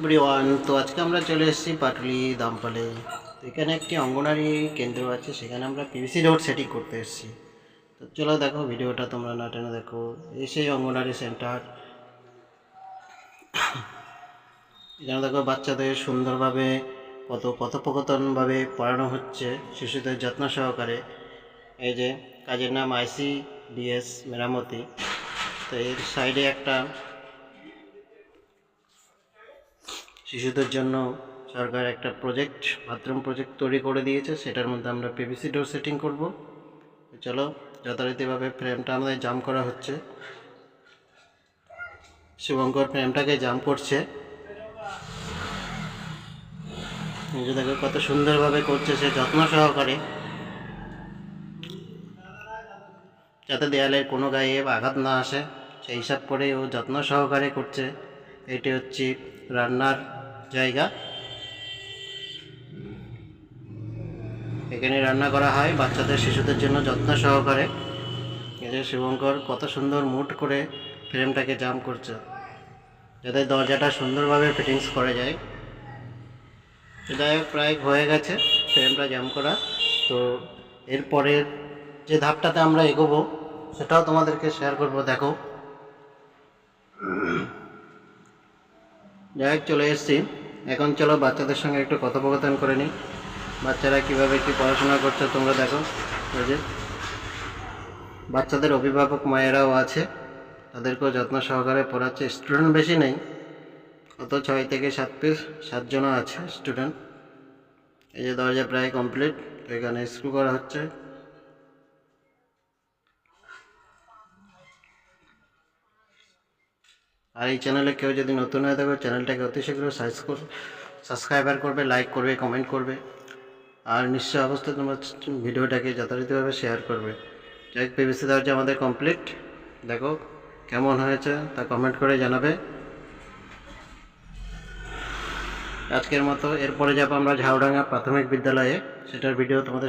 Everyone তো আজকে আমরা চলে এসেছি পাটুলি দামপালে। তো এখানে একটি অঙ্গনারী কেন্দ্র আছে, সেখানে আমরা পিভিসি রোড সেটিং করতে এসেছি। তো চলো দেখো ভিডিওটা, তোমরা না টেনে দেখো। এই সেই অঙ্গনারী সেন্টার এখানে দেখো বাচ্চাদের সুন্দরভাবে কত কথোপকথনভাবে পড়ানো হচ্ছে, শিশুদের যত্ন সহকারে। এই যে, কাজের নাম আইসি ডিএস মেরামতি। তো এর সাইডে একটা শিশুদের জন্য সরকার একটা প্রজেক্ট বাথরুম প্রজেক্ট তৈরি করে দিয়েছে, সেটার মধ্যে আমরা পিভিসি ডোর সেটিং করব। চলো, যথারীতিভাবে ফ্রেমটা আমাদের জাম করা হচ্ছে। শুভঙ্কর ফ্রেমটাকে জাম করছে। দেখো, কত সুন্দরভাবে করছে সে, যত্ন সহকারে। যাতে দেয়ালের কোনো গায়ে আঘাত না আসে, সেই হিসাব করে ও যত্ন সহকারে করছে। এটি হচ্ছে রান্নার জায়গা। এখানে রান্না করা হয় বাচ্চাদের, শিশুদের জন্য যত্ন সহকারে। এই যে শুভঙ্কর কত সুন্দর মুড করে ফ্রেমটাকে জাম করছে, যাতে দরজাটা সুন্দরভাবে ফিটিংস করা যায়। যাই হোক, প্রায় হয়ে গেছে ফ্রেমটা জাম করা। তো এরপরের যে ধাপটাতে আমরা এগোবো, সেটাও তোমাদেরকে শেয়ার করব, দেখো। যাই হোক, চলে এসেছি। এখন চলো বাচ্চাদের সঙ্গে একটু কথোপকথন করে নিই। বাচ্চারা কীভাবে কী পড়াশোনা করছে তোমরা দেখো। ওই যে, বাচ্চাদের অভিভাবক মায়েরাও আছে, তাদেরকেও যত্ন সহকারে পড়াচ্ছে। স্টুডেন্ট বেশি নেই অত ছয় থেকে সাত পিস সাতজনও আছে স্টুডেন্ট এই যে দরজা প্রায় কমপ্লিট এখানে স্ক্রু করা হচ্ছে। আর এই চ্যানেলে কেউ যদি নতুন হয়ে থাকে চ্যানেলটাকে অতি শীঘ্র সাবস্ক্রাইবার করবে লাইক করবে কমেন্ট করবে। আর নিশ্চয় অবস্থায় তোমার ভিডিওটাকে যথারীতিভাবে শেয়ার করবে। যাই পিভিসি দরজা আমাদের কমপ্লিট দেখো কেমন হয়েছে, তা কমেন্ট করে জানাবে। আজকের মতো এরপরে যাব আমরা ঝাউডাঙ্গা প্রাথমিক বিদ্যালয়ে। সেটার ভিডিও তোমাদের